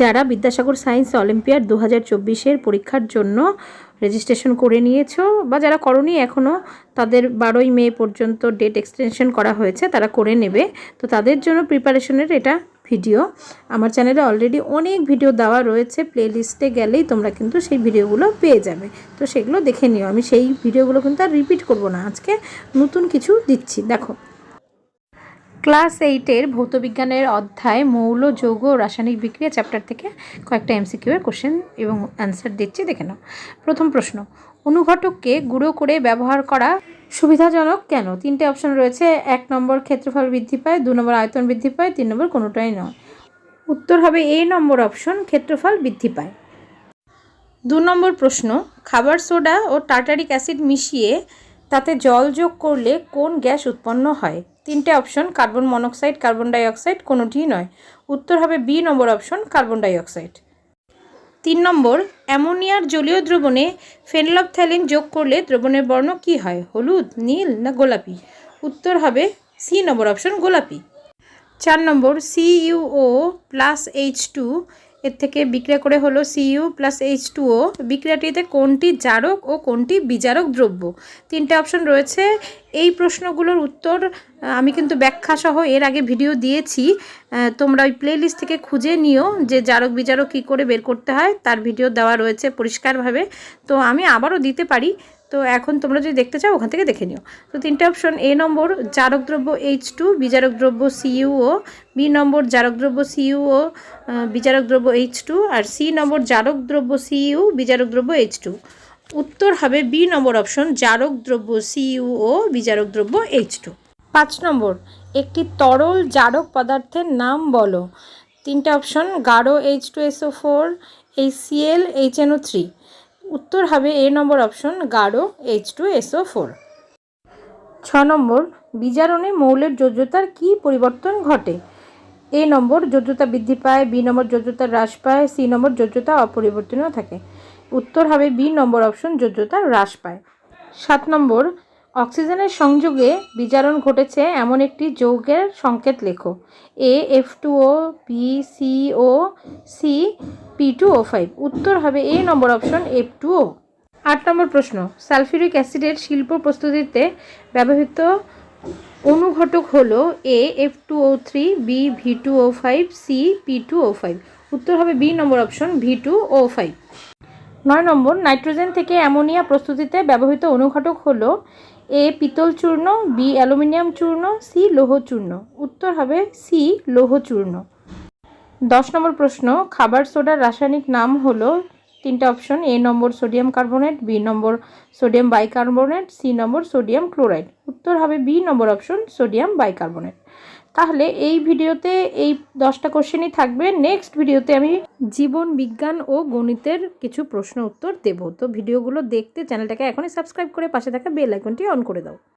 যারা Vidyasagar science olympiad দু হাজার চব্বিশের পরীক্ষার জন্য রেজিস্ট্রেশন করে নিয়েছো বা যারা করনি এখনও তাদের বারোই মে পর্যন্ত ডেট এক্সটেনশন করা হয়েছে, তারা করে নেবে। তো তাদের জন্য প্রিপারেশনের এটা ভিডিও আমার চ্যানেলে অলরেডি অনেক ভিডিও দেওয়া রয়েছে প্লে লিস্টে গেলেই তোমরা কিন্তু সেই ভিডিওগুলো পেয়ে যাবে। তো সেগুলো দেখে নিও। আমি সেই ভিডিওগুলো কিন্তু আর রিপিট করব না। আজকে নতুন কিছু দিচ্ছি। দেখো ক্লাস এইটের ভৌতবিজ্ঞানের অধ্যায় মৌল, যৌগ ও রাসায়নিক বিক্রিয়া চ্যাপ্টার থেকে কয়েকটা এমসিকিউ এর কোশ্চেন এবং অ্যান্সার দিচ্ছি, দেখে নাও। প্রথম প্রশ্ন, অনুঘটককে গুঁড়ো করে ব্যবহার করা সুবিধাজনক কেন? তিনটে অপশন রয়েছে, এক নম্বর ক্ষেত্রফল বৃদ্ধি পায়, দু নম্বর আয়তন বৃদ্ধি পায়, তিন নম্বর কোনোটাই নয়। উত্তর হবে এ নম্বর অপশন, ক্ষেত্রফল বৃদ্ধি পায়। দু নম্বর প্রশ্ন, খাবার সোডা ও টার্টারিক অ্যাসিড মিশিয়ে তাতে জল যোগ করলে কোন গ্যাস উৎপন্ন হয়? তিনটে option, carbon monoxide, carbon dioxide, কোনোটিই নয়। উত্তর হবে বি নম্বর অপশন, কার্বন ডাইঅক্সাইড। তিন নম্বর, অ্যামোনিয়ার জলীয় দ্রবণে ফেনলপথ্যালিন যোগ করলে দ্রবণের বর্ণ কী হয়? হলুদ, নীল না গোলাপি? উত্তর হবে সি নম্বর অপশন, গোলাপি। চার নম্বর সিইউও প্লাস এইচ টু, এর থেকে বিক্রিয়া করে হলো CU plus H two O. বিক্রিয়াটিতে কোনটি জারক ও কোনটি বিজারক দ্রব্য? তিনটে অপশন রয়েছে। এই প্রশ্নগুলোর উত্তর আমি কিন্তু ব্যাখ্যা সহ এর আগে ভিডিও দিয়েছি। তোমরা ওই প্লেলিস্ট থেকে খুঁজে নিও যে জারক বিজারক কী করে বের করতে হয়, তার ভিডিও দেওয়া রয়েছে পরিষ্কারভাবে। তো আমি আবারও দিতে পারি। তো এখন তোমরা যদি দেখতে চাও, ওখান থেকে দেখে নিও। তো তিনটে অপশন এ নম্বর জারক দ্রব্য এইচ টু বিজারক দ্রব্য সিইউও বি নম্বর জারক দ্রব্য সিইউও বিজারক দ্রব্য এইচ টু আর সি নম্বর জারক দ্রব্য সিইউ বিজারক দ্রব্য এইচ টু উত্তর হবে বি নম্বর অপশন জারক দ্রব্য সিইউও বিজারক দ্রব্য এইচ টু পাঁচ নম্বর, একটি তরল জারক পদার্থের নাম বলো। তিনটে অপশন, গাঢ় H two SO four H CL H three উত্তর হবে এ নম্বর অপশন, গাঢ় এইচ টু এসও ফোর ছ নম্বর, বিজারণে মৌলের যোজ্যতার কী পরিবর্তন ঘটে? এ নম্বর, যোজ্যতা বৃদ্ধি পায়, বি নম্বর, যোজ্যতা হ্রাস পায়, সি নম্বর, যোজ্যতা অপরিবর্তনীয় থাকে। উত্তর হবে বি নম্বর অপশন, যোজ্যতা হ্রাস পায়। সাত নম্বর অক্সিজেনের সংযোগে বিজারণ ঘটেছে এমন একটি যৌগের সংকেত লেখো। A F two O B C O C P two O five উত্তর হবে এ নম্বর অপশন এফ টু ও আট নম্বর প্রশ্ন, সালফিউরিক অ্যাসিডের শিল্প প্রস্তুতিতে ব্যবহৃত অনুঘটক হলো A F two O three B V two O five C P two O five উত্তর হবে বি নম্বর option V two O five নয় নম্বর, নাইট্রোজেন থেকে অ্যামোনিয়া প্রস্তুতিতে ব্যবহৃত অনুঘটক হলো এ পিতল চূর্ণ, বি অ্যালুমিনিয়াম চূর্ণ, সি লৌহ চূর্ণ। উত্তর হবে সি লৌহ চূর্ণ। দশ নম্বর প্রশ্ন, খাবার সোডার রাসায়নিক নাম হলো তিনটা অপশন, এ নম্বর সোডিয়াম কার্বনেট, বি নম্বর সোডিয়াম বাইকার্বনেট, সি নম্বর সোডিয়াম ক্লোরাইড। উত্তর হবে বি নম্বর অপশন, সোডিয়াম বাইকার্বনেট। তাহলে এই ভিডিওতে এই দশটা কোশ্চেনই থাকবে। নেক্সট ভিডিওতে আমি জীবন বিজ্ঞান ও গণিতের কিছু প্রশ্ন উত্তর দেবো। তো ভিডিওগুলো দেখতে চ্যানেলটাকে এখনই সাবস্ক্রাইব করে পাশে থাকা বেল আইকনটি অন করে দাও।